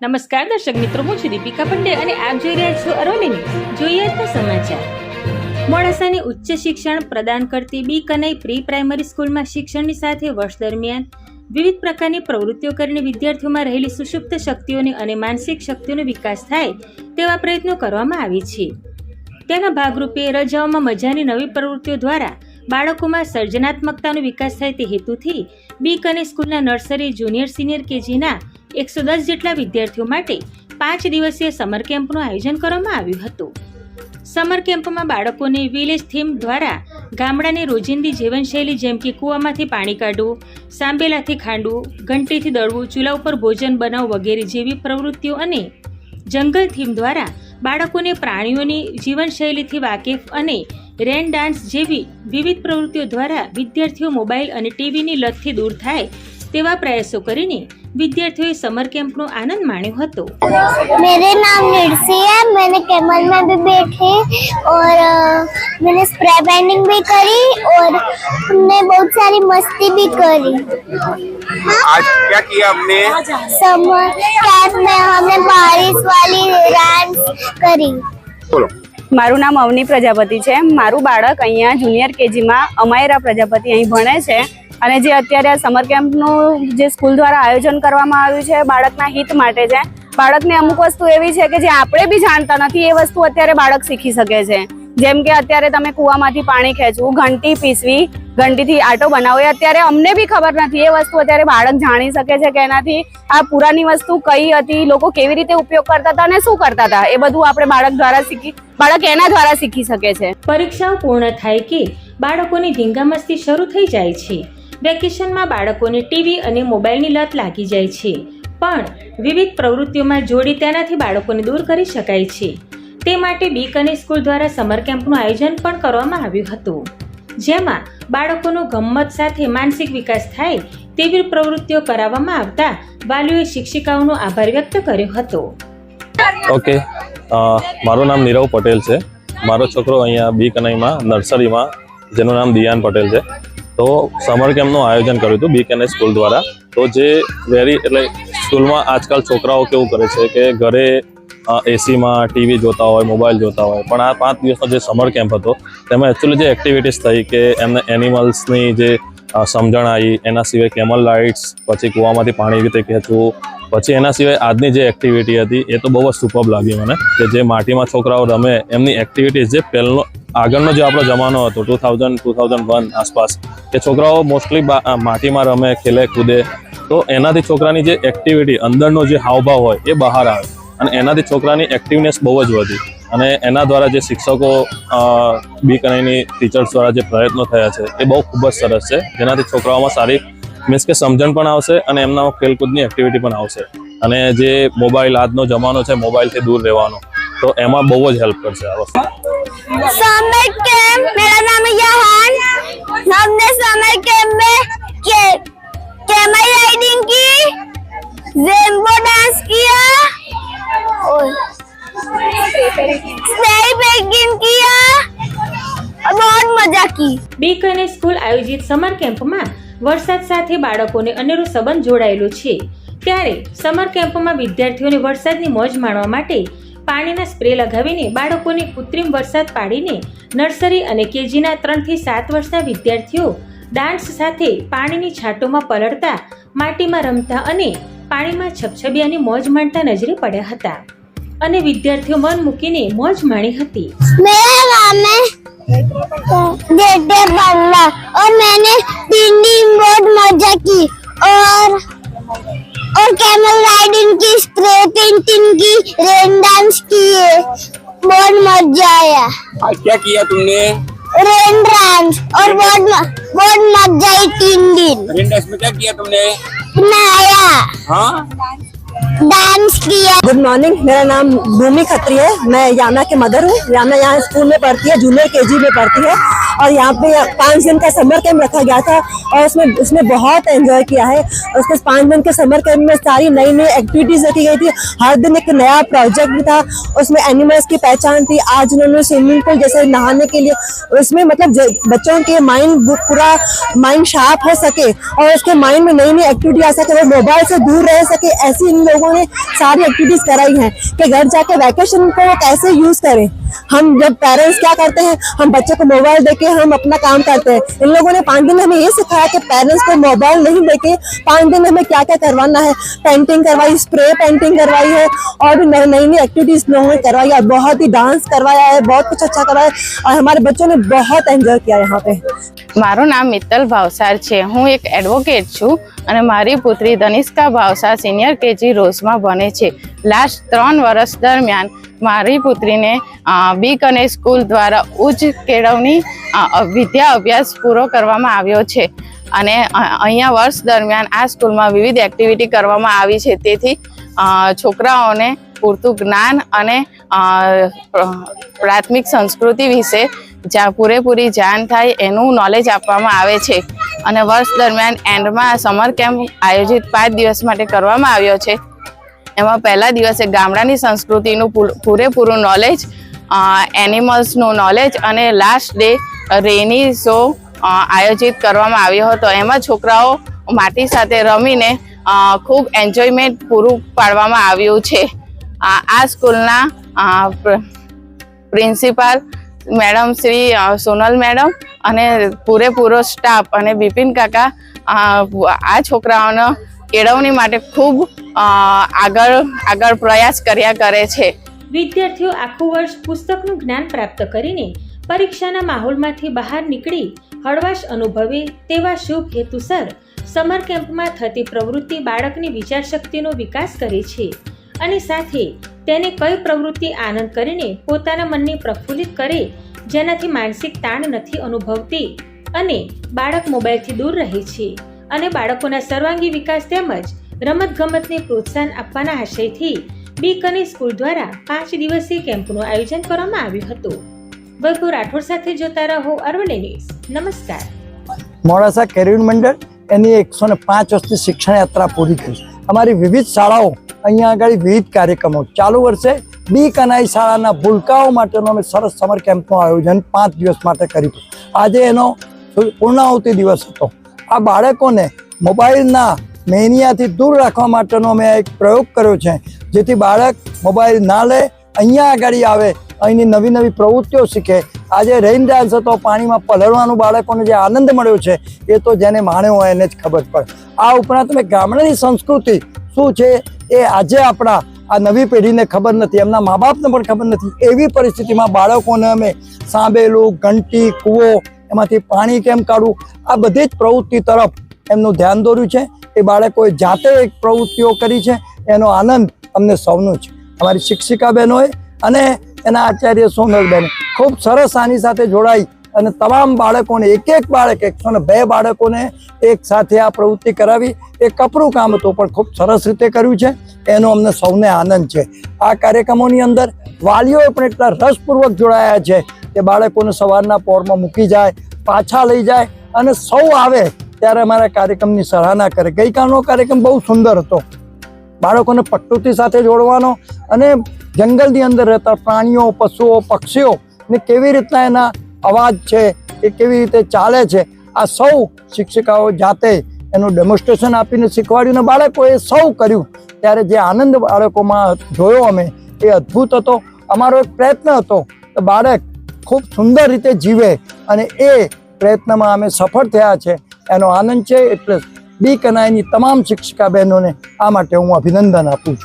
નમસ્કાર, દર્શક મિત્રો, હું છું દીપિકા પંડે અને આપ જોઈ રહ્યા છો અરોલીની જોઈએ તો સમાચાર. મોડાસાની ઉચ્ચ શિક્ષણ પ્રદાન કરતી બી કનઈ પ્રી પ્રાઇમરી સ્કૂલમાં શિક્ષણની સાથે વર્ષ દરમિયાન વિવિધ પ્રકારની પ્રવૃત્તિઓ કરીને વિદ્યાર્થીઓમાં રહેલી સુષુપ્ત શક્તિઓની અને માનસિક શક્તિઓનો વિકાસ થાય તેવા પ્રયત્નો કરવામાં આવે છે. તેના ભાગરૂપે રજાઓમાં મજાની નવી પ્રવૃત્તિઓ દ્વારા બાળકોમાં સર્જનાત્મકતાનો વિકાસ થાય તે હેતુથી બી કને સ્કૂલના નર્સરી, જુનિયર, સિનિયર કેજીના એકસો દસ જેટલા વિદ્યાર્થીઓ માટે પાંચ દિવસીય સમર કેમ્પનું આયોજન કરવામાં આવ્યું હતું. સમર કેમ્પમાં બાળકોને વિલેજ થીમ દ્વારા ગામડાની રોજિંદી જીવનશૈલી જેમ કે કૂવામાંથી પાણી કાઢવું, સાંબેલાથી ખાંડવું, ઘંટીથી દળવું ચૂલા ઉપર ભોજન બનાવવું વગેરે જેવી પ્રવૃત્તિઓ અને જંગલ થીમ દ્વારા બાળકોને પ્રાણીઓની જીવનશૈલીથી વાકેફ અને રેન ડાન્સ જેવી વિવિધ પ્રવૃત્તિઓ દ્વારા વિદ્યાર્થીઓ મોબાઈલ અને ટીવીની લતથી દૂર થાય તેવા પ્રયાસો કરીને વિદ્યાર્થીઓએ સમર કેમ્પનો આનંદ માણ્યો હતો मेरे नाम निरसी है मैंने कैमल में भी बैठी और अ, मैंने स्प्रे पेंटिंग भी करी और हमने बहुत सारी मस्ती भी करी आज क्या किया हमने समर कैंप में हमने बारिश वाली डांस करी बोलो મારું નામ અવની પ્રજાપતિ છે મારું બાળક અહીંયા જુનિયર કેજીમાં અમાયરા પ્રજાપતિ અહીં ભણે છે અને જે અત્યારે સમર કેમ્પનું જે સ્કૂલ દ્વારા આયોજન કરવામાં આવ્યું છે બાળકના હિત માટે છે. બાળકને અમુક વસ્તુ એવી છે કે જે આપણે બી જાણતા નથી, એ વસ્તુ અત્યારે બાળક શીખી શકે છે. જેમ કે અત્યારે તમે કૂવામાંથી પાણી ખેંચવું, ઘંટી પીસવી, ઘંટીથી આટો બનાવો એ અત્યારે અમને બી ખબર નથી. એ વસ્તુ અત્યારે બાળક જાણી શકે છે કે એનાથી આ પુરાની વસ્તુ કઈ હતી, લોકો કેવી રીતે ઉપયોગ કરતા હતા અને શું કરતા હતા. એ બધું આપણે બાળક દ્વારા શીખી, બાળક એના દ્વારા શીખી શકે છે. પરીક્ષાઓ પૂર્ણ થાય કે બાળકોની ધીંગામસ્તી શરૂ થઈ જાય છે. વેકેશનમાં બાળકોને ટીવી અને મોબાઈલની લત લાગી જાય છે. પણ વિવિધ પ્રવૃત્તિઓમાં જોડી તેનાથી બાળકોને દૂર કરી શકાય છે. તે માટે બીક અને સ્કૂલ દ્વારા સમર કેમ્પનું આયોજન પણ કરવામાં આવ્યું હતું. જેમાં બાળકોનો ગમ્મત સાથે માનસિક વિકાસ થાય તેવી પ્રવૃત્તિઓ કરાવવામાં આવતા વાલીઓએ શિક્ષિકાઓનો આભાર વ્યક્ત કર્યો હતો. ઓકે. મારું નામ નીરવ પટેલ છે. મારો છોકરો અહીંયા બી કનઈમાં નર્સરીમાં, જેનું નામ દિયાન પટેલ છે. તો સમર કેમ્પનું આયોજન કર્યું હતું બી કનઈ સ્કૂલ દ્વારા. તો જે વેરી એટલે સ્કૂલમાં આજકાલ છોકરાઓ કેવું કરે છે કે ઘરે એસીમાં ટીવી જોતા હોય મોબાઈલ જોતા હોય. પણ આ પાંચ દિવસનો જે સમર કેમ્પ હતો, તેમાં એકચ્યુઅલી જે એક્ટિવિટીઝ થઈ કે એમને એનિમલ્સની જે સમજણ આવી, એના સિવાય કેમલ લાઇટ્સ પછી કૂવામાંથી પાણી રીતે ખેંચવું, પછી એના સિવાય આજની જે એક્ટિવિટી હતી, એ તો બહુ જ સુપર લાગી મને કે જે માટીમાં છોકરાઓ રમે, એમની એક્ટિવિટીઝ જે પહેલો આગળનો જે આપણો જમાનો હતો two thousand two thousand one આસપાસ કે છોકરાઓ મોસ્ટલી માટીમાં રમે, ખેલે, કૂદે. તો એનાથી છોકરાની જે એક્ટિવિટી અંદરનો જે હાવભાવ હોય, એ બહાર આવે. અને એનાથી છોકરાની એક્ટિવનેસ બહુ જ વધી. અને એના દ્વારા જે શિક્ષકો બી કનૈની ટીચર્સ દ્વારા જે પ્રયત્નો થયા છે, એ બહુ ખૂબ જ સરસ છે. જેનાથી છોકરાઓમાં સારી મીન્સ કે સમજણ પણ આવશે અને એમના ખેલકૂદની એક્ટિવિટી પણ આવશે. અને જે મોબાઈલ આજનો જમાનો છે મોબાઈલથી દૂર રહેવાનો. તો એમાં બહુ જ હેલ્પ કરશે આ વસ્તુ समर कैंप मेरा नाम है यहान हमने समर कैंप में के कैमल राइडिंग की रेनबो डांस किया और स्प्रे पेंटिंग किया और बहुत मजा की બીક અને સ્કૂલ આયોજિત સમર કેમ્પમાં વરસાદ સાથે બાળકોને અનેરો સંબંધ જોડાયેલો છે ત્યારે સમર કેમ્પમાં વિદ્યાર્થીઓને વરસાદની મોજ માણવા માટે પાણીના સ્પ્રે લગાવીને બાળકોને કૃત્રિમ વરસાદ પાડીને નર્સરી અને કેજીના ત્રણથી સાત વર્ષના વિદ્યાર્થીઓ ડાન્સ સાથે પાણીની છાંટોમાં પલળતા માટીમાં રમતા અને પાણીમાં છબછબિયાની મોજ માણતા નજરે પડ્યા હતા અને વિદ્યાર્થીઓ મન મૂકીને મોજ માણી હતી मेरा नाम है डेडे बल्ला और मैंने तीन दिन बहुत मजा की और और पेंटिंग की रेन डांस किए बहुत मज़ा आया। आज क्या किया तुमने? रेन डांस और बहुत बहुत मज़ा आई तीन दिन। रेंडस में क्या किया तुमने? नहाया। हाँ? डांस किया। गुड मॉर्निंग मेरा नाम भूमि खत्री है। मैं याना के मदर हूँ। याना यहाँ स्कूल में पढ़ती है जूनियर केजी में पढ़ती है। और यहाँ पे पाँच दिन का समर कैंप रखा गया था और उसमें, उसने बहुत एंजॉय किया है। उसके पाँच दिन के समर कैंप में सारी नई नई एक्टिविटीज़ रखी गई थी। हर दिन एक नया प्रोजेक्ट भी था। उसमें एनिमल्स की पहचान थी। आज उन्होंने स्विमिंग पूल जैसे नहाने के लिए, उसमें मतलब बच्चों के माइंड पूरा माइंड शार्प हो सके और उसके माइंड में नई नई एक्टिविटी आ सके, वो मोबाइल से दूर रह सके, ऐसी इन लोगों ने सारी एक्टिविटीज़ कराई हैं कि घर जाके वैकेशन को कैसे यूज़ करें। हम जब पेरेंट्स क्या करते हैं, हम बच्चों को मोबाइल देके हम अपना काम करते हैं इन लोगों ने पाँच दिन हमें ये सिखाया कि पेरेंट्स को मोबाइल नहीं देके पाँच दिन हमें क्या क्या करवाना है पेंटिंग करवाई स्प्रे पेंटिंग करवाई है और भी नई नई नई एक्टिविटीज लोगों ने करवाई है बहुत ही डांस करवाया है बहुत कुछ अच्छा करवाया है और हमारे बच्चों ने बहुत एंजॉय किया यहाँ पे મારું નામ મિત્તલ ભાવસાર છે હું એક એડવોકેટ છું અને મારી પુત્રી ધનિષ્કા ભાવસા સિનિયર કેજી રોઝમાં બને છે. લાસ્ટ ત્રણ વર્ષ દરમિયાન મારી પુત્રીને બી બીક અને સ્કૂલ દ્વારા ઉચ્ચ કેળવણી વિદ્યા અભ્યાસ પૂરો કરવામાં આવ્યો છે. અને અહીંયા વર્ષ દરમિયાન આ સ્કૂલમાં વિવિધ એક્ટિવિટી કરવામાં આવી છે. તેથી છોકરાઓને પૂરતું જ્ઞાન અને પ્રાથમિક સંસ્કૃતિ વિશે જ્યાં પૂરેપૂરી જાણ થાય એનું નોલેજ આપવામાં આવે છે. અને વર્ષ દરમિયાન એન્ડમાં સમર કેમ્પ આયોજિત પાંચ દિવસ માટે કરવામાં આવ્યો છે. એમાં પહેલા દિવસે ગામડાની સંસ્કૃતિનું પૂરેપૂરું નોલેજ એનિમલ્સનું નોલેજ અને લાસ્ટ ડે રેની શો આયોજિત કરવામાં આવ્યો હતો. એમાં છોકરાઓ માટી સાથે રમીને ખૂબ એન્જોયમેન્ટ પૂરું પાડવામાં આવ્યું છે. આ સ્કૂલના principal madam Shri Sonal madam અને પૂરેપૂરો સ્ટાફ અને બિપિન કાકા આ છોકરાઓનો કેળવણી માટે ખૂબ આગળ આગળ પ્રયાસ કર્યા કરે છે. વિદ્યાર્થીઓ આખું વર્ષ પુસ્તકનું જ્ઞાન પ્રાપ્ત કરીને પરીક્ષાના માહોલમાંથી બહાર નીકળી હળવાશ અનુભવે તેવા શુભ હેતુસર સમર કેમ્પમાં થતી પ્રવૃત્તિ બાળકની વિચારશક્તિનો વિકાસ કરે છે. અને સાથે તેને કઈ પ્રવૃત્તિ આનંદ કરીને પોતાના મનને પ્રફુલ્લિત કરે, જેનાથી માનસિક તાણ નથી અનુભવતી અને બાળક મોબાઈલથી દૂર રહે છે. અને બાળકોના સર્વાંગી વિકાસ તેમજ રમતગમતને પ્રોત્સાહન આપવાના આશયથી બીકની સ્કૂલ દ્વારા પાંચ દિવસીય કેમ્પનું આયોજન કરવામાં આવ્યું હતું. વૈભવ રાઠોડ સાથે જોતા રહો અરવલ્લી ન્યૂઝ. નમસ્કાર. મોડાસા કેરિયર મંડળ એની એકસો ને પાંચ વર્ષની શિક્ષણ યાત્રા પૂરી કરી અમારી વિવિધ શાળાઓ અહીંયા આગળ વિવિધ કાર્યક્રમો ચાલુ વર્ષે બી કનાઈ શાળાના ભૂલકાઓ માટેનો અમે સરસ સમર કેમ્પનું આયોજન પાંચ દિવસ માટે કર્યું આજે એનો પૂર્ણાહુતિ દિવસ હતો. આ બાળકોને મોબાઈલના મેનિયાથી દૂર રાખવા માટેનો અમે એક પ્રયોગ કર્યો છે, જેથી બાળક મોબાઈલ ના લે, અહીંયા આગળ આવે, અહીંની નવી નવી પ્રવૃત્તિઓ શીખે. આજે રેઇન ડાન્સ હતો, પાણીમાં પલળવાનું બાળકોને જે આનંદ મળ્યો છે, એ તો જેને માણ્યો હોય એને જ ખબર પડે. આ ઉપરાંત અમે ગામડાની સંસ્કૃતિ શું છે એ આજે આપણા આ નવી પેઢીને ખબર નથી, એમના મા બાપને પણ ખબર નથી. એવી પરિસ્થિતિમાં બાળકોને અમે સાંભેલું ઘંટી, કૂવો, એમાંથી પાણી કેમ કાઢવું? આ બધી જ પ્રવૃત્તિ તરફ એમનું ધ્યાન દોર્યું છે. એ બાળકોએ જાતે એક પ્રવૃત્તિઓ કરી છે. એનો આનંદ અમને સૌનો છે. અમારી શિક્ષિકા બહેનોએ અને એના આચાર્ય સોનલબેન. ખૂબ સરસ આની સાથે જોડાઈ. અને તમામ બાળકોને એક એક બાળક એકસો ને બે બાળકોને એક સાથે આ પ્રવૃત્તિ કરાવી. એ કપરું કામ હતું પણ ખૂબ સરસ રીતે કર્યું છે. એનો અમને સૌને આનંદ છે. આ કાર્યક્રમોની અંદર વાલીઓએ પણ એટલા રસપૂર્વક જોડાયા છે કે બાળકોને સવારના પોરમાં મૂકી જાય, પાછા લઈ જાય અને સૌ આવે ત્યારે અમારા કાર્યક્રમની સરાહના કરે. ગઈકાલનો કાર્યક્રમ બહુ સુંદર હતો. બાળકોને પ્રકૃતિ સાથે જોડવાનો અને જંગલની અંદર રહેતા પ્રાણીઓ, પશુઓ, પક્ષીઓ ને કેવી રીતના એના અવાજ છે એ કેવી રીતે ચાલે છે? આ સૌ શિક્ષિકાઓ જાતે એનું ડેમોન્સ્ટ્રેશન આપીને શીખવાડ્યું અને બાળકોએ સૌ કર્યું. ત્યારે જે આનંદ બાળકોમાં જોયો અમે, એ અદ્ભુત હતો. અમારો એક પ્રયત્ન હતો કે બાળક ખૂબ સુંદર રીતે જીવે અને એ પ્રયત્નમાં અમે સફળ થયા છે. એનો આનંદ છે એટલે બી કનાઈની તમામ શિક્ષિકા બહેનોને આ માટે હું અભિનંદન આપું છું.